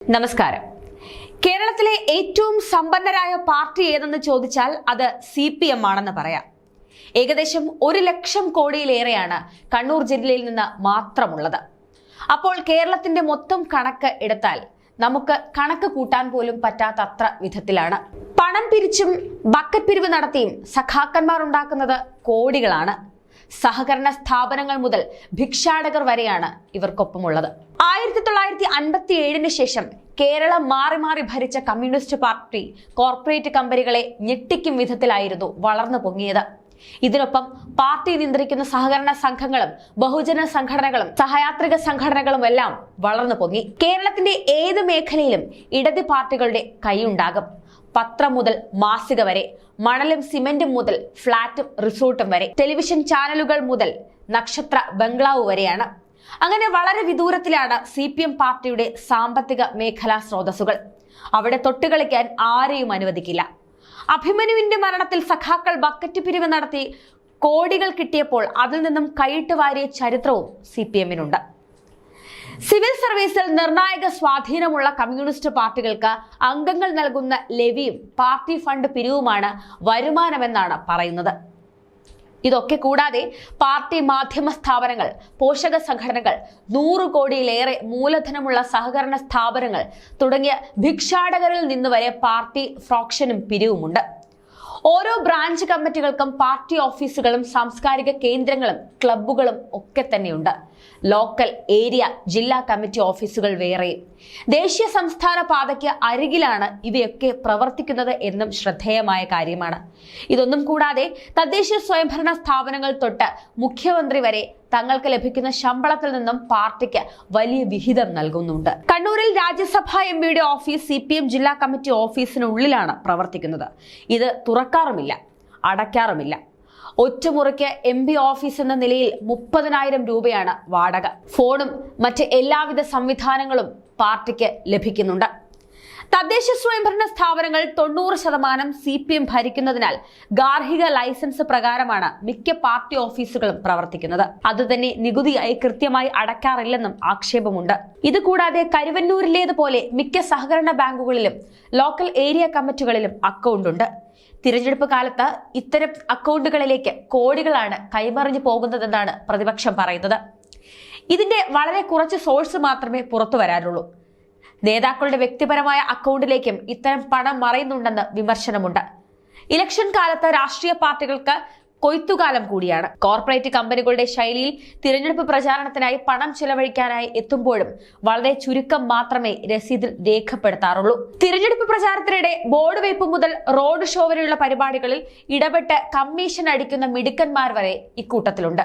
നമസ്കാരം. കേരളത്തിലെ ഏറ്റവും സമ്പന്നരായ പാർട്ടി ഏതെന്ന് ചോദിച്ചാൽ അത് സി പി എം ആണെന്ന് പറയാം. ഏകദേശം ഒരു ലക്ഷം കോടിയിലേറെയാണ് കണ്ണൂർ ജില്ലയിൽ നിന്ന് മാത്രമുള്ളത്. അപ്പോൾ കേരളത്തിന്റെ മൊത്തം കണക്ക് എടുത്താൽ നമുക്ക് കണക്ക് കൂട്ടാൻ പോലും പറ്റാത്തത്ര വിധത്തിലാണ്. പണം പിരിച്ചും ബക്കറ്റ് പിരിവ് നടത്തിയും സഖാക്കന്മാർ ഉണ്ടാക്കുന്നത് കോടികളാണ്. സഹകരണ സ്ഥാപനങ്ങൾ മുതൽ ഭിക്ഷാടകർ വരെയാണ് ഇവർക്കൊപ്പമുള്ളത്. ആയിരത്തി തൊള്ളായിരത്തി അൻപത്തി ഏഴിന് ശേഷം കേരളം മാറി മാറി ഭരിച്ച കമ്മ്യൂണിസ്റ്റ് പാർട്ടി കോർപ്പറേറ്റ് കമ്പനികളെ ഞെട്ടിക്കും വിധത്തിലായിരുന്നു വളർന്നു പൊങ്ങിയത്. ഇതിനൊപ്പം പാർട്ടി നിയന്ത്രിക്കുന്ന സഹകരണ സംഘങ്ങളും ബഹുജന സംഘടനകളും സഹയാത്രിക സംഘടനകളും എല്ലാം വളർന്നു പൊങ്ങി. കേരളത്തിന്റെ ഏത് മേഖലയിലും ഇടത് പാർട്ടികളുടെ കൈയുണ്ടാകും. പത്രം മുതൽ മാസിക വരെ മണലും സിമെന്റും മുതൽ ഫ്ളാറ്റും റിസോർട്ടും വരെ ടെലിവിഷൻ ചാനലുകൾ മുതൽ നക്ഷത്ര ബംഗ്ലാവ് വരെയാണ്. അങ്ങനെ വളരെ വിദൂരത്തിലാണ് സി പി എം പാർട്ടിയുടെ സാമ്പത്തിക മേഖലാ സ്രോതസ്സുകൾ. അവിടെ തൊട്ടുകളിക്കാൻ ആരെയും അനുവദിക്കില്ല. അഭിമന്യുവിന്റെ മരണത്തിൽ സഖാക്കൾ ബക്കറ്റ് പിരിവ് നടത്തി കോടികൾ കിട്ടിയപ്പോൾ അതിൽ നിന്നും കൈയിട്ട് വാരിയ ചരിത്രവും സി പി എമ്മിനുണ്ട്. സിവിൽ സർവീസിൽ നിർണായക സ്വാധീനമുള്ള കമ്മ്യൂണിസ്റ്റ് പാർട്ടികൾക്ക് അംഗങ്ങൾ നൽകുന്ന ലെവിയും പാർട്ടി ഫണ്ട് പിരിവുമാണ് വരുമാനമെന്നാണ് പറയുന്നത്. ഇതൊക്കെ കൂടാതെ പാർട്ടി മാധ്യമ സ്ഥാപനങ്ങൾ പോഷക സംഘടനകൾ നൂറു കോടിയിലേറെ മൂലധനമുള്ള സഹകരണ സ്ഥാപനങ്ങൾ തുടങ്ങിയ ഭിക്ഷാടകരിൽ നിന്ന് വരെ പാർട്ടി ഫ്രോക്ഷനും പിരിവുമുണ്ട്. ഓരോ ബ്രാഞ്ച് കമ്മിറ്റികൾക്കും പാർട്ടി ഓഫീസുകളും സാംസ്കാരിക കേന്ദ്രങ്ങളും ക്ലബ്ബുകളും ഒക്കെ തന്നെയുണ്ട്. ലോക്കൽ ഏരിയ ജില്ലാ കമ്മിറ്റി ഓഫീസുകൾ വേറെയും ദേശീയ സംസ്ഥാന പാതയ്ക്ക് അരികിലാണ് ഇവയൊക്കെ പ്രവർത്തിക്കുന്നത് എന്നും ശ്രദ്ധേയമായ കാര്യമാണ്. ഇതൊന്നും കൂടാതെ തദ്ദേശീയ സ്വയംഭരണ സ്ഥാപനങ്ങൾ തൊട്ട് മുഖ്യമന്ത്രി വരെ തങ്ങൾക്ക് ലഭിക്കുന്ന ശമ്പളത്തിൽ നിന്നും പാർട്ടിക്ക് വലിയ വിഹിതം നൽകുന്നുണ്ട്. കണ്ണൂരിൽ രാജ്യസഭാ എം പിയുടെ ഓഫീസ് സി പി എം ജില്ലാ കമ്മിറ്റി ഓഫീസിനുള്ളിലാണ് പ്രവർത്തിക്കുന്നത്. ഇത് തുറക്കാറുമില്ല അടയ്ക്കാറുമില്ല. ഒറ്റമുറിക്ക് എം പി ഓഫീസ് എന്ന നിലയിൽ മുപ്പതിനായിരം രൂപയാണ് വാടക. ഫോണും മറ്റ് എല്ലാവിധ സംവിധാനങ്ങളും പാർട്ടിക്ക് ലഭിക്കുന്നുണ്ട്. തദ്ദേശ സ്വയംഭരണ സ്ഥാപനങ്ങൾ തൊണ്ണൂറ് ശതമാനം സി പി എം ഭരിക്കുന്നതിനാൽ ഗാർഹിക ലൈസൻസ് പ്രകാരമാണ് മിക്ക പാർട്ടി ഓഫീസുകളും പ്രവർത്തിക്കുന്നത്. അതുതന്നെ നികുതിയായി കൃത്യമായി അടയ്ക്കാറില്ലെന്നും ആക്ഷേപമുണ്ട്. ഇതുകൂടാതെ കരുവന്നൂരിലേതുപോലെ മിക്ക സഹകരണ ബാങ്കുകളിലും ലോക്കൽ ഏരിയ കമ്മിറ്റികളിലും അക്കൗണ്ട് ഉണ്ട് തിരഞ്ഞെടുപ്പ് കാലത്ത് ഇത്തരം അക്കൗണ്ടുകളിലേക്ക് കോടികളാണ് കൈമറിഞ്ഞു പോകുന്നതെന്നാണ് പ്രതിപക്ഷം പറയുന്നത്. ഇതിന്റെ വളരെ കുറച്ച് സോഴ്സ് മാത്രമേ പുറത്തു വരാനുള്ളൂ നേതാക്കളുടെ വ്യക്തിപരമായ അക്കൗണ്ടിലേക്കും ഇത്തരം പണം മറയുന്നുണ്ടെന്ന് വിമർശനമുണ്ട്. ഇലക്ഷൻ കാലത്ത് രാഷ്ട്രീയ പാർട്ടികൾക്ക് കൊയ്ത്തുകാലം കൂടിയാണ്. കോർപ്പറേറ്റ് കമ്പനികളുടെ ശൈലിയിൽ തിരഞ്ഞെടുപ്പ് പ്രചാരണത്തിനായി പണം ചെലവഴിക്കാനായി എത്തുമ്പോഴും വളരെ ചുരുക്കം മാത്രമേ രസീതിൽ രേഖപ്പെടുത്താറുള്ളൂ. തിരഞ്ഞെടുപ്പ് പ്രചാരണത്തിനിടെ ബോർഡ് വെയ്പ് മുതൽ റോഡ് ഷോ വരെയുള്ള പരിപാടികളിൽ ഇടപെട്ട് കമ്മീഷൻ അടിക്കുന്ന മിടുക്കന്മാർ വരെ ഇക്കൂട്ടത്തിലുണ്ട്.